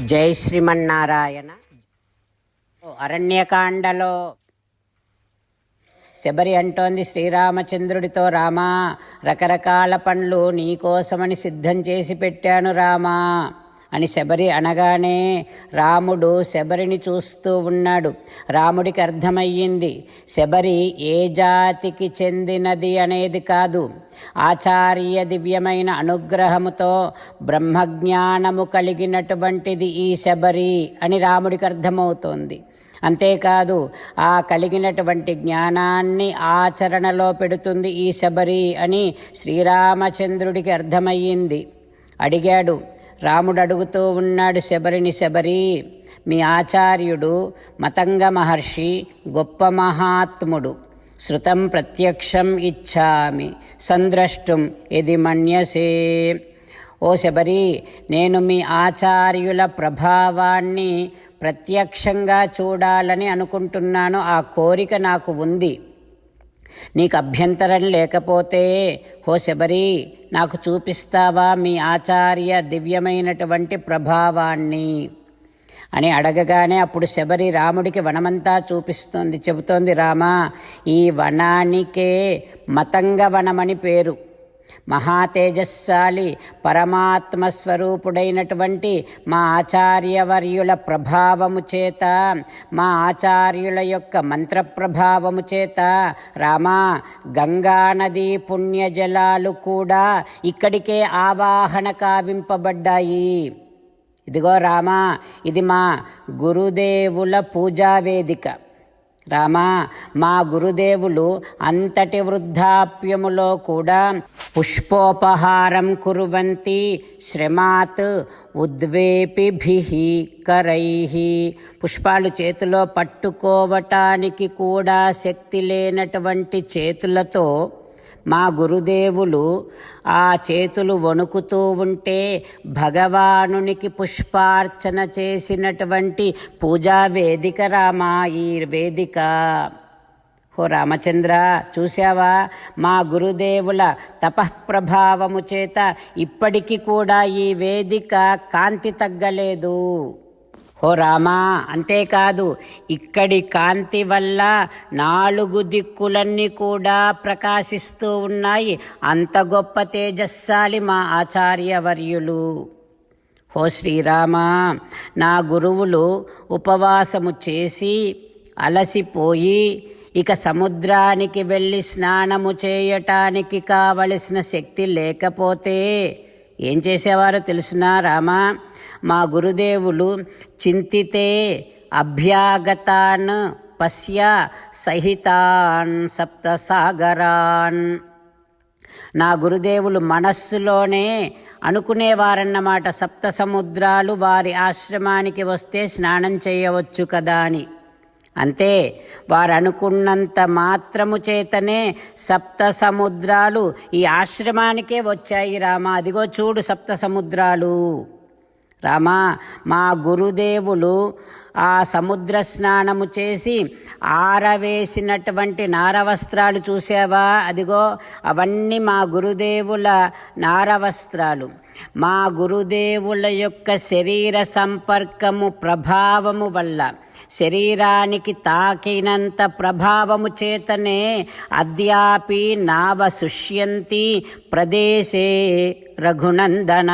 జై శ్రీమన్నారాయణ. అరణ్యకాండలో శబరి అంటోంది శ్రీరామచంద్రుడితో రామా రకరకాల పండ్లు నీకోసమని సిద్ధం చేసి పెట్టాను రామా అని శబరి అనగానే రాముడు శబరిని చూస్తూ ఉన్నాడు. రాముడికి అర్థమయ్యింది శబరి ఏ జాతికి చెందినది అనేది కాదు. ఆచార్య దివ్యమైన అనుగ్రహముతో బ్రహ్మజ్ఞానము కలిగినటువంటిది ఈ శబరి అని రాముడికి అర్థమవుతోంది. అంతేకాదు ఆ కలిగినటువంటి జ్ఞానాన్ని ఆచరణలో పెడుతుంది ఈ శబరి అని శ్రీరామచంద్రుడికి అర్థమయ్యింది. అడిగాడు రాముడు అడుగుతూ ఉన్నాడు శబరిని శబరి మీ ఆచార్యుడు మతంగ మహర్షి గొప్ప మహాత్ముడు శృతం ప్రత్యక్షం ఇచ్చామి సంద్రష్టుం ఇది మన్యసే. ఓ శబరి నేను మీ ఆచార్యుల ప్రభావాన్ని ప్రత్యక్షంగా చూడాలని అనుకుంటున్నాను. ఆ కోరిక నాకు ఉంది. నీకు అభ్యంతరం లేకపోతే హో శబరి నాకు చూపిస్తావా మీ ఆచార్య దివ్యమైనటువంటి ప్రభావాన్ని? అని అడగగానే అప్పుడు శబరి రాముడికి వనమంతా చూపిస్తోంది చెబుతోంది రామా ఈ వనానికే మతంగ వనమని పేరు. మహాతేజస్సాలి పరమాత్మ స్వరూపుడైనటువంటి మా ఆచార్యవర్యుల ప్రభావము చేత మా ఆచార్యుల యొక్క మంత్ర ప్రభావము చేత రామా గంగానదీ పుణ్యజలాలు కూడా ఇక్కడికే ఆవాహన కావింపబడ్డాయి. ఇదిగో రామా ఇది మా గురుదేవుల పూజా వేదిక. రామా మా గురుదేవులు అంతటి వృద్ధాప్యములో కూడా పుష్పోపహారం కురువంతి. శ్రమాత్ ఉద్వేపిభి కరై పుష్పాలు చేతిలో పట్టుకోవటానికి కూడా శక్తి లేనటువంటి చేతులతో మా గురుదేవులు ఆ చేతులు వణుకుతూ ఉంటే భగవానునికి పుష్పార్చన చేసినటువంటి పూజా వేదిక రామా ఈ వేదిక. ఓ రామచంద్ర చూశావా? మా గురుదేవుల తపఃప్రభావము చేత ఇప్పటికీ కూడా ఈ వేదిక కాంతి తగ్గలేదు. ఓ రామా అంతేకాదు ఇక్కడి కాంతి వల్ల నాలుగు దిక్కులన్నీ కూడా ప్రకాశిస్తూ ఉన్నాయి. అంత గొప్ప తేజస్సాలి మా ఆచార్యవర్యులు. ఓ శ్రీరామ నా గురువులు ఉపవాసము చేసి అలసిపోయి ఇక సముద్రానికి వెళ్ళి స్నానము చేయటానికి కావలసిన శక్తి లేకపోతే ఏం చేసేవారో తెలుసునా రామా? మా గురుదేవులు చింతితే అభ్యాగతాన్ పశ్య సహితాన్ సప్తసాగరాన్. నా గురుదేవులు మనస్సులోనే అనుకునేవారన్నమాట సప్త సముద్రాలు వారి ఆశ్రమానికి వస్తే స్నానం చేయవచ్చు కదా అని. అంతే వారు అనుకున్నంత మాత్రము చేతనే సప్త సముద్రాలు ఈ ఆశ్రమానికే వచ్చాయి రామా. అదిగో చూడు సప్త సముద్రాలు రామా మా గురుదేవులు ఆ సముద్ర స్నానము చేసి ఆరవేసినటువంటి నారవస్త్రాలు చూసావా? అదిగో అవన్నీ మా గురుదేవుల నారవస్త్రాలు. మా గురుదేవుల యొక్క శరీర సంపర్కము ప్రభావము వల్ల శరీరానికి తాకినంత ప్రభావము చేతనే అద్యాపి నావ శుష్యంతి ప్రదేశే రఘునందన.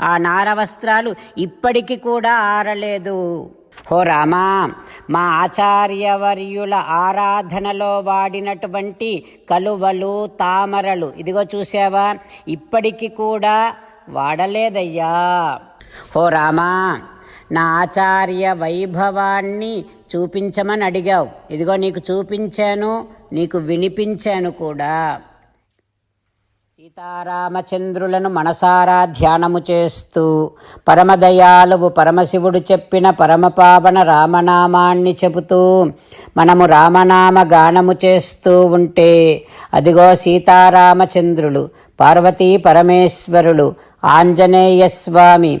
ఆ నారవస్త్రాలు ఇప్పటికీ కూడా ఆరలేదు. హో రామా మా ఆచార్యవర్యుల ఆరాధనలో వాడినటువంటి కలువలు తామరలు ఇదిగో చూసావా ఇప్పటికీ కూడా వాడలేదయ్యా. హో రామా నా ఆచార్య వైభవాన్ని చూపించమని అడిగావు. ఇదిగో నీకు చూపించాను నీకు వినిపించాను కూడా. సీతారామచంద్రులను మనసారా ధ్యానము చేస్తూ పరమదయాలువు పరమశివుడు చెప్పిన పరమపావన రామనామాన్ని చెబుతూ మనము రామనామ గానము చేస్తూ ఉంటే అదిగో సీతారామచంద్రులు పార్వతీ పరమేశ్వరులు ఆంజనేయ స్వామి